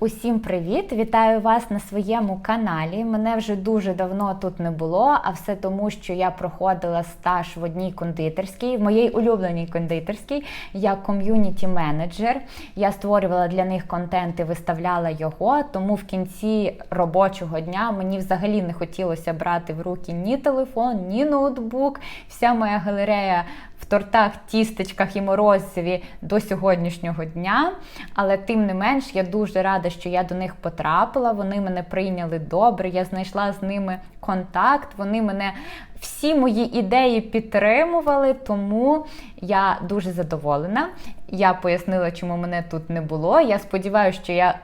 Усім привіт! Вітаю вас на своєму каналі. Мене вже дуже давно тут не було, а все тому, що я проходила стаж в одній кондитерській, в моїй улюбленій кондитерській. Я ком'юніті менеджер. Я створювала для них контент і виставляла його. Тому в кінці робочого дня мені взагалі не хотілося брати в руки ні телефон, ні ноутбук. Вся моя галерея в тортах, тістечках і морозиві до сьогоднішнього дня. Але тим не менш, я дуже рада, що я до них потрапила. Вони мене прийняли добре. Я знайшла з ними контакт. Вони мене всі мої ідеї підтримували, тому я дуже задоволена. Я пояснила, чому мене тут не було. Я сподіваюся, що я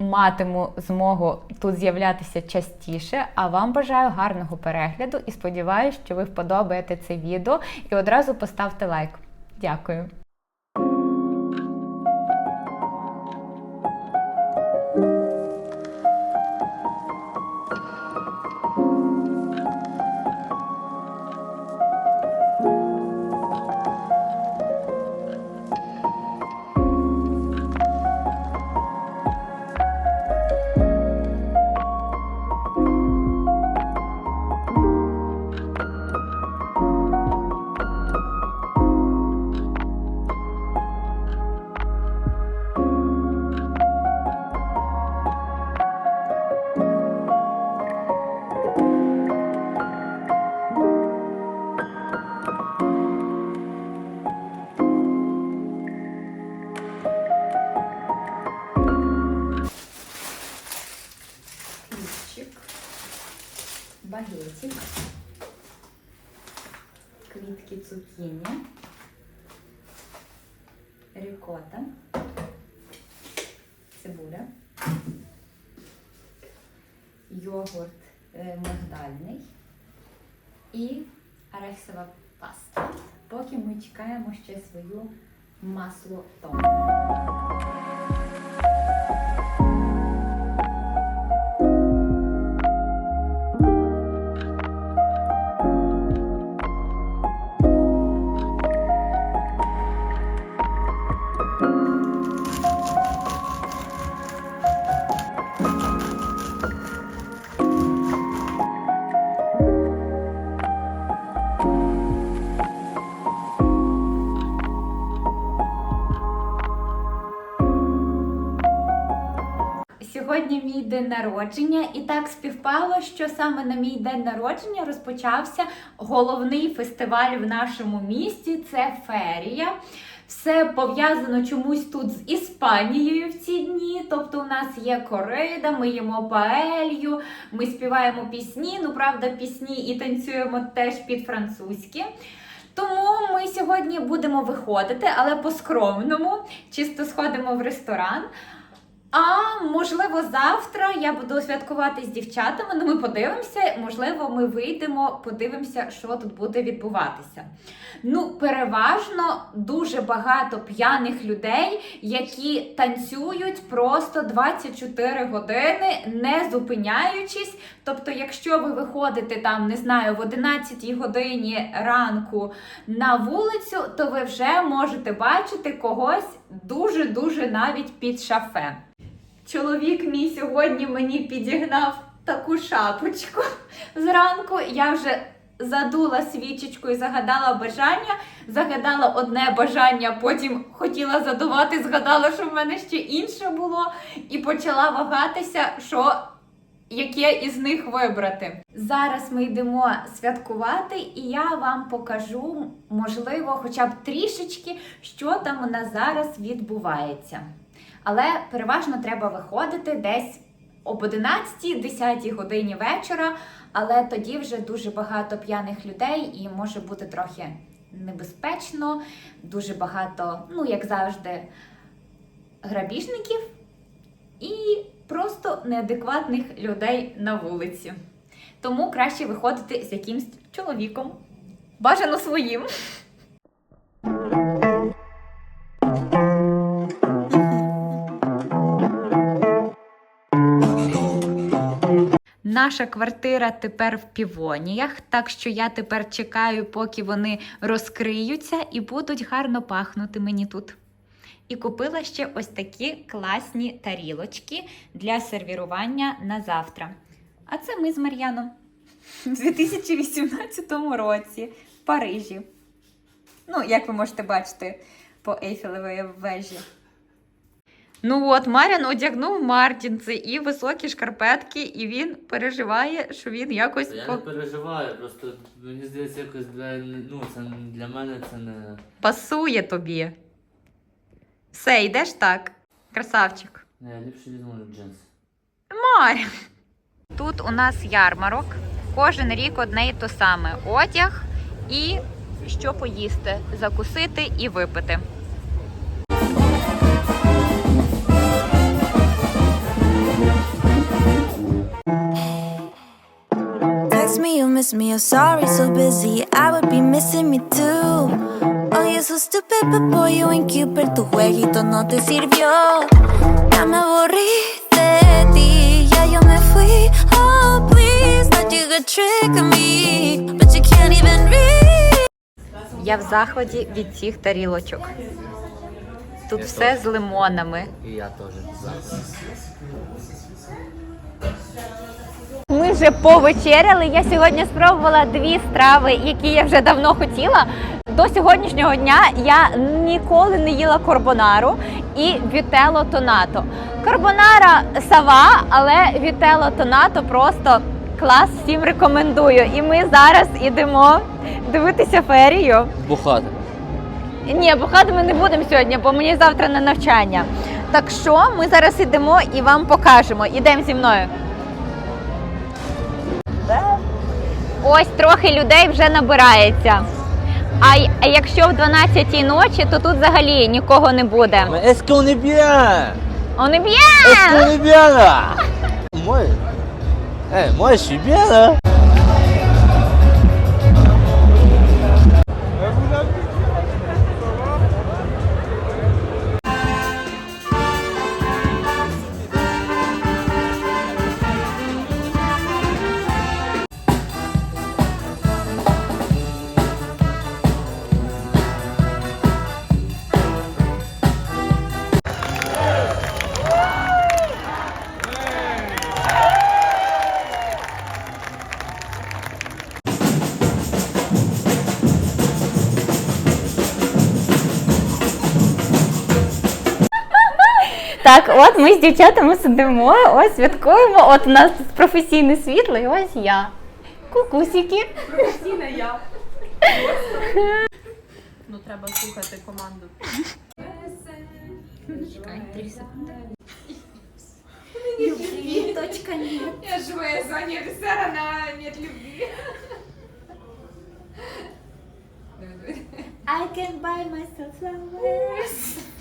матиму змогу тут з'являтися частіше. А вам бажаю гарного перегляду і сподіваюся, що ви вподобаєте це відео і одразу поставте лайк. Дякую. Квітки цукіні, рікота, цибуля, йогурт е, мигдальний і арахісова паста. Поки ми чекаємо ще свою масло тому. Народження, і так співпало, що саме на мій день народження розпочався головний фестиваль в нашому місті. Це ферія. Все пов'язано чомусь тут з Іспанією в ці дні. Тобто, у нас є корида, ми їмо паелью, ми співаємо пісні. Ну, правда, пісні і танцюємо теж під французькі. Тому ми сьогодні будемо виходити, але по-скромному, чисто сходимо в ресторан. А можливо, завтра я буду святкувати з дівчатами. Ну, ми подивимося. Можливо, ми вийдемо, подивимося, що тут буде відбуватися. Ну, переважно дуже багато п'яних людей, які танцюють просто 24 години, не зупиняючись. Тобто, якщо ви виходите там, не знаю, в 11 годині ранку на вулицю, то ви вже можете бачити когось дуже-дуже навіть під шафе. Чоловік мій сьогодні мені підігнав таку шапочку зранку. Я вже задула свічечку і загадала бажання. Загадала одне бажання, потім хотіла задувати, згадала, що в мене ще інше було, і почала вагатися, що яке із них вибрати. Зараз ми йдемо святкувати, і я вам покажу, можливо, хоча б трішечки, що там у нас зараз відбувається. Але переважно треба виходити десь об 11-10 годині вечора, але тоді вже дуже багато п'яних людей і може бути трохи небезпечно, дуже багато, ну як завжди, грабіжників і просто неадекватних людей на вулиці. Тому краще виходити з якимсь чоловіком. Бажано своїм. Наша квартира тепер в півоніях, так що я тепер чекаю, поки вони розкриються і будуть гарно пахнути мені тут. І купила ще ось такі класні тарілочки для сервірування на завтра. А це ми з Мар'яном у 2018 році в Парижі. Ну, як ви можете бачити по Ейфелевій вежі. Ну от, Марян одягнув мартінці і високі шкарпетки, і він переживає, що він якось. Я по- не переживаю, просто мені здається, якось для ну це для мене це не. Пасує тобі. Все, йдеш так. Красавчик. Не, я ліпше візьму джинси. Маря. Тут у нас ярмарок. Кожен рік одне і то саме: одяг і що поїсти, закусити і випити. Miss me, you're sorry, so busy. I would be missing me too. Oh, you're so stupid, but boy, you ain't Cupid. Tu jueguito no te sirvió. Ya me aburrí de ti, ya yo me fui. Oh, please, thought you could trick me, but you can't even read. Я в заході від цих тарілочок. Тут Я все теж. з лимонами. І я теж вже повечеряли. Я сьогодні спробувала дві страви, які я вже давно хотіла. До сьогоднішнього дня я ніколи не їла карбонару і вітело тонато. Карбонара сава, але вітело тонато просто клас всім рекомендую. І ми зараз ідемо дивитися ферію. Бухати. Ні, бухати ми не будемо сьогодні, бо мені завтра на навчання. Так що ми зараз ідемо і вам покажемо. Ідемо зі мною. Ось трохи людей вже набирається. А якщо в 12-й ночі, то тут взагалі нікого не буде. Еске Он і б'є! Est-ce qu'on est bien là Moi, eh, moi je Так, от ми з дівчатами сидимо, ось святкуємо. От у нас тут професійне світло, і ось я. Кукусики. Ну, треба слухати команду. Точка ні. Я живу Соня офицера на нет любви. I can buy myself flowers.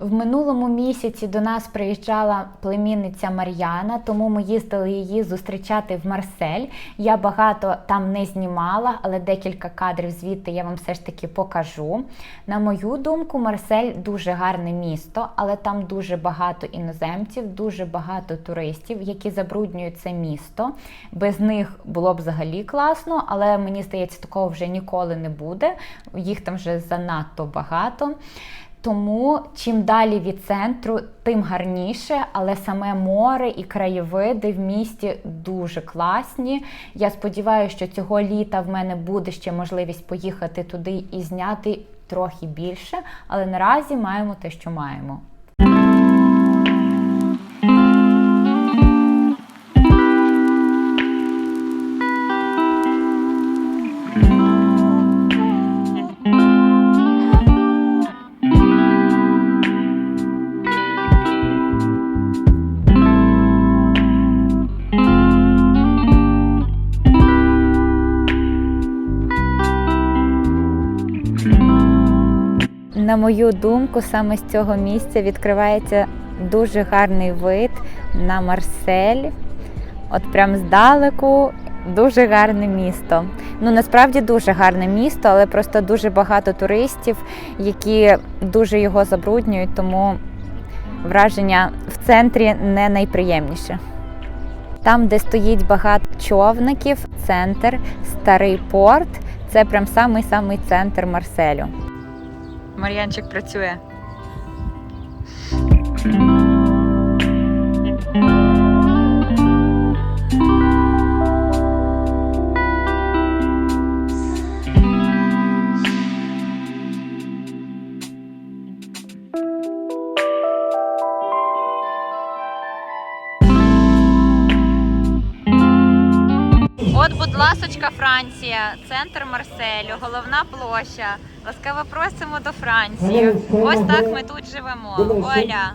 В минулому місяці до нас приїжджала племінниця Мар'яна, тому ми їздили її зустрічати в Марсель. Я багато там не знімала, але декілька кадрів звідти я вам все ж таки покажу. На мою думку, Марсель дуже гарне місто, але там дуже багато іноземців, дуже багато туристів, які забруднюють це місто. Без них було б взагалі класно, але мені здається, такого вже ніколи не буде. Їх там вже занадто багато. Тому чим далі від центру, тим гарніше, але саме море і краєвиди в місті дуже класні. Я сподіваюся, що цього літа в мене буде ще можливість поїхати туди і зняти трохи більше, але наразі маємо те, що маємо. На мою думку, саме з цього місця відкривається дуже гарний вид на Марсель. От прям здалеку дуже гарне місто. Ну насправді дуже гарне місто, але просто дуже багато туристів, які дуже його забруднюють, тому враження в центрі не найприємніше. Там, де стоїть багато човників, центр, старий порт. Це прям самий-самий центр Марселю. Мар'янчик працює. От, будь ласочка, Франція, центр Марселю, головна площа. Ласкаво просимо до Франції. Ось так ми тут живемо. Оля.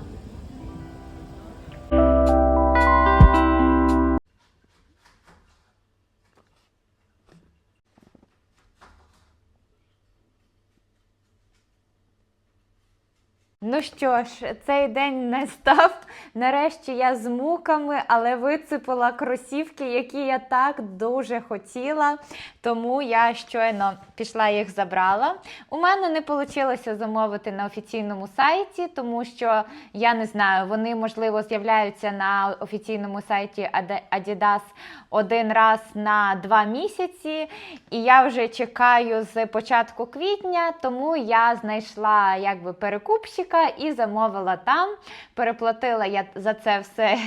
Ну що ж, цей день настав. Нарешті я з муками, але вицепила кросівки, які я так дуже хотіла. Тому я щойно пішла їх забрала. У мене не вийшло замовити на офіційному сайті, тому що я не знаю, вони можливо з'являються на офіційному сайті Adidas один раз на два місяці. І я вже чекаю з початку квітня, тому я знайшла якби перекупщика і замовила там. Переплатила я за це все,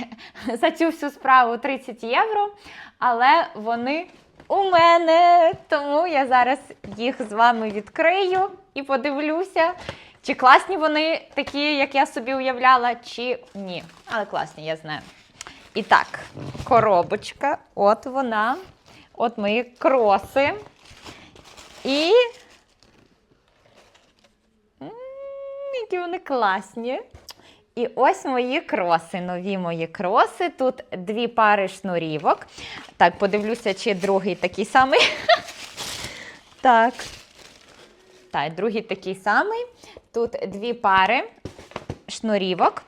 за цю всю справу 30 євро. Але вони у мене. Тому я зараз їх з вами відкрию і подивлюся, чи класні вони такі, як я собі уявляла, чи ні. Але класні, я знаю. І так, коробочка, от вона. От мої кроси. І. Які вони класні. І ось мої кроси, нові мої кроси. Тут дві пари шнурівок. Так, подивлюся, чи другий такий самий. Так. Так, другий такий самий. Тут дві пари шнурівок.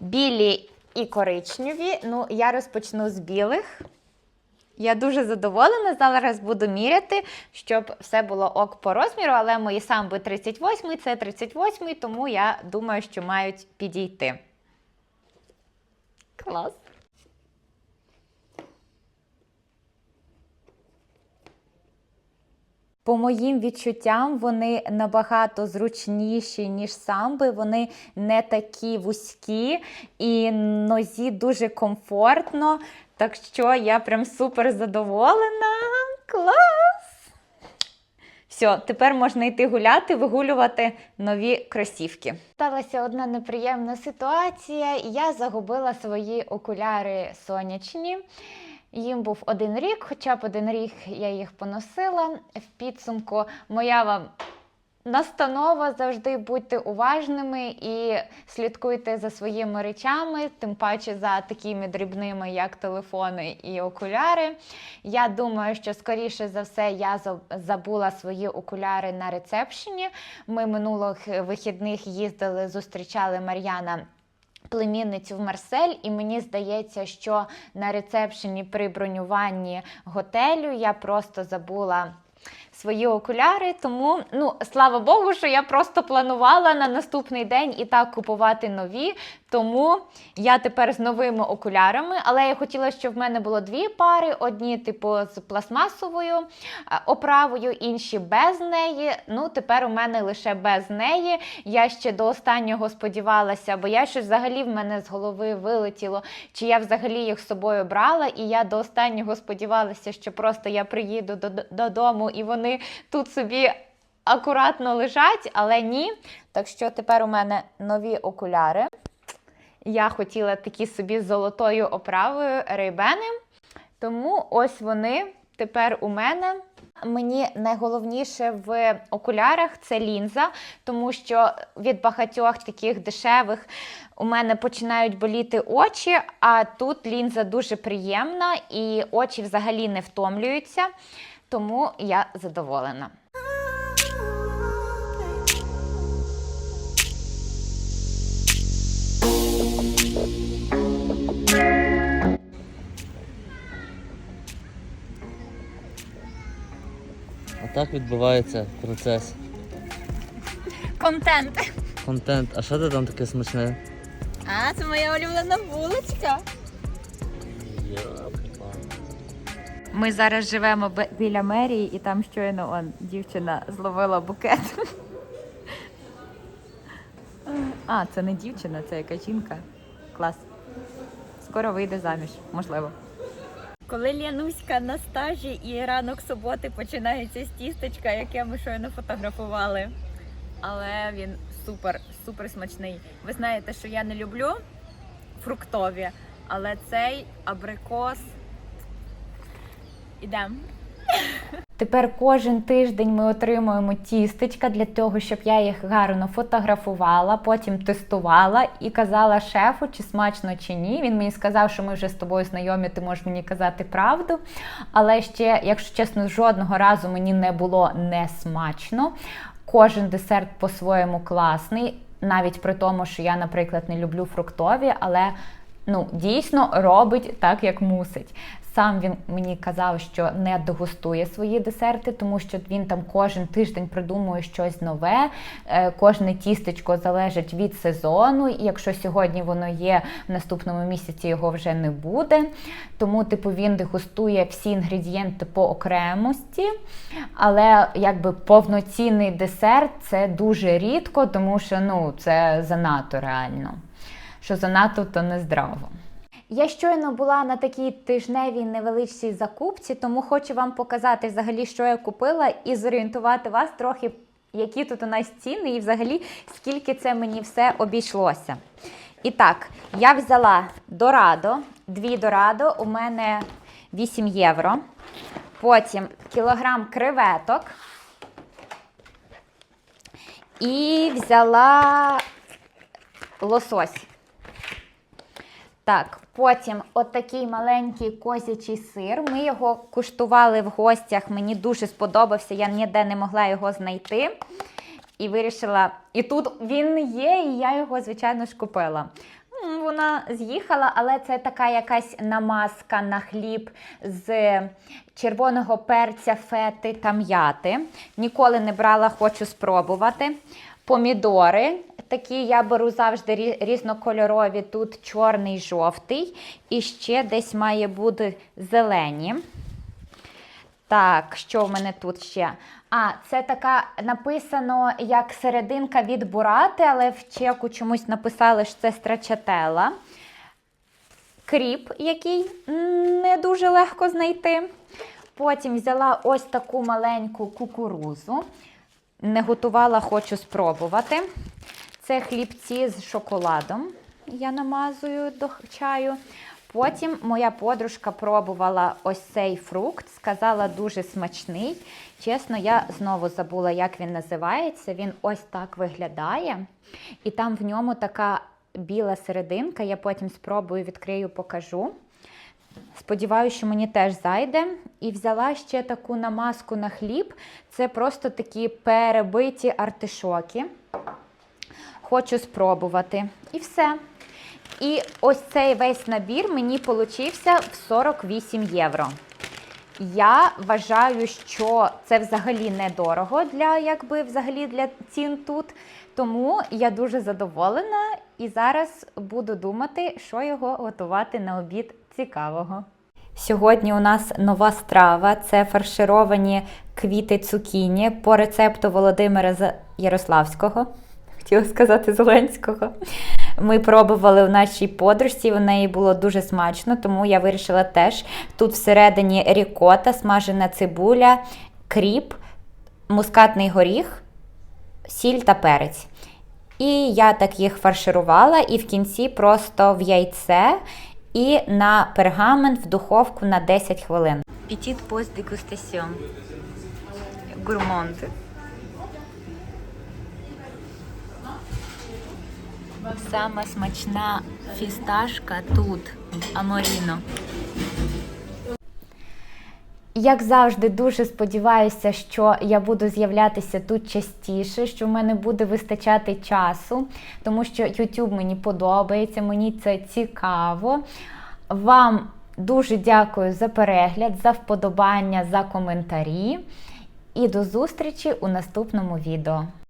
Білі і коричневі. Ну, я розпочну з білих. Я дуже задоволена. Зараз буду міряти, щоб все було ок по розміру, але мої самби 38, це 38, тому я думаю, що мають підійти. Клас. По моїм відчуттям, вони набагато зручніші, ніж самби. Вони не такі вузькі і нозі дуже комфортно. Так що я прям супер задоволена. Клас! Все, тепер можна йти гуляти, вигулювати нові кросівки. Сталася одна неприємна ситуація. Я загубила свої окуляри сонячні. Їм був один рік, хоча б один рік я їх поносила. В підсумку моя вам настанова завжди будьте уважними і слідкуйте за своїми речами, тим паче за такими дрібними, як телефони і окуляри. Я думаю, що скоріше за все я забула свої окуляри на рецепшені. Ми минулих вихідних їздили, зустрічали Мар'яна племінницю в Марсель, і мені здається, що на рецепшені при бронюванні готелю я просто забула. Свої окуляри, тому ну слава Богу, що я просто планувала на наступний день і так купувати нові. Тому я тепер з новими окулярами, але я хотіла, щоб в мене було дві пари: одні, типу, з пластмасовою оправою, інші без неї. Ну, тепер у мене лише без неї. Я ще до останнього сподівалася, бо я щось взагалі в мене з голови вилетіло, чи я взагалі їх з собою брала, і я до останнього сподівалася, що просто я приїду додому і вони тут собі акуратно лежать, але ні. Так що тепер у мене нові окуляри. Я хотіла такі собі з золотою оправою рейбени. Тому ось вони тепер у мене. Мені найголовніше в окулярах це лінза, тому що від багатьох таких дешевих у мене починають боліти очі, а тут лінза дуже приємна і очі взагалі не втомлюються. Тому я задоволена. Так відбувається процес. Контент. Контент. А що ти там таке смачне? А, це моя улюблена булочка. Ми зараз живемо біля мерії, і там щойно он, дівчина зловила букет. А, це не дівчина, це яка жінка. Клас. Скоро вийде заміж, можливо. Коли Лянуська на стажі і ранок суботи починається з тістечка, яке ми щойно фотографували. Але він супер, супер смачний. Ви знаєте, що я не люблю фруктові, але цей абрикос. Ідемо. Тепер кожен тиждень ми отримуємо тістечка для того, щоб я їх гарно фотографувала, потім тестувала і казала шефу, чи смачно чи ні. Він мені сказав, що ми вже з тобою знайомі, ти можеш мені казати правду. Але ще, якщо чесно, жодного разу мені не було не смачно. Кожен десерт по-своєму класний, навіть при тому, що я, наприклад, не люблю фруктові, але ну, дійсно робить так, як мусить. Сам він мені казав, що не дегустує свої десерти, тому що він там кожен тиждень придумує щось нове. Е, Кожне тістечко залежить від сезону. І якщо сьогодні воно є, в наступному місяці його вже не буде. Тому, типу, він дегустує всі інгредієнти по окремості. Але якби повноцінний десерт це дуже рідко, тому що ну, це занадто реально. Що занадто, то нездраво. Я щойно була на такій тижневій невеличкій закупці, тому хочу вам показати взагалі, що я купила, і зорієнтувати вас трохи, які тут у нас ціни, і взагалі скільки це мені все обійшлося. І так, я взяла Дорадо, дві Дорадо, у мене 8 євро. Потім кілограм креветок. І взяла лосось. Так, потім отакий маленький козячий сир. Ми його куштували в гостях. Мені дуже сподобався, я ніде не могла його знайти. І вирішила, і тут він є, і я його, звичайно ж, купила. Вона з'їхала, але це така якась намазка на хліб з червоного перця, фети та м'яти. Ніколи не брала, хочу спробувати. Помідори. Такі я беру завжди різнокольорові. Тут чорний, жовтий. І ще десь має бути зелені. Так, що в мене тут ще? А, це така написано як серединка від бурати, але в чеку чомусь написали, що це страчателла. Кріп, який не дуже легко знайти. Потім взяла ось таку маленьку кукурузу. Не готувала, хочу спробувати. Це хлібці з шоколадом. Я намазую до чаю. Потім моя подружка пробувала ось цей фрукт, сказала дуже смачний. Чесно, я знову забула, як він називається. Він ось так виглядає. І там в ньому така біла серединка. Я потім спробую, відкрию, покажу. Сподіваюся, що мені теж зайде. І взяла ще таку намазку на хліб. Це просто такі перебиті артишоки. Хочу спробувати. І все. І ось цей весь набір мені получився в 48 євро. Я вважаю, що це взагалі недорого для якби взагалі для цін тут. Тому я дуже задоволена і зараз буду думати, що його готувати на обід цікавого. Сьогодні у нас нова страва це фаршировані квіти цукіні по рецепту Володимира Ярославського. Хотіла сказати Зеленського. Ми пробували у нашій подружці, у неї було дуже смачно, тому я вирішила теж. Тут всередині рікота, смажена цибуля, кріп, мускатний горіх, сіль та перець. І я так їх фарширувала, і в кінці просто в яйце і на пергамент в духовку на 10 хвилин. Petit пост дегустаціон. Гурмонти. Сама смачна фісташка тут, Аморіно. Як завжди, дуже сподіваюся, що я буду з'являтися тут частіше, що в мене буде вистачати часу, тому що YouTube мені подобається, мені це цікаво. Вам дуже дякую за перегляд, за вподобання, за коментарі. І до зустрічі у наступному відео.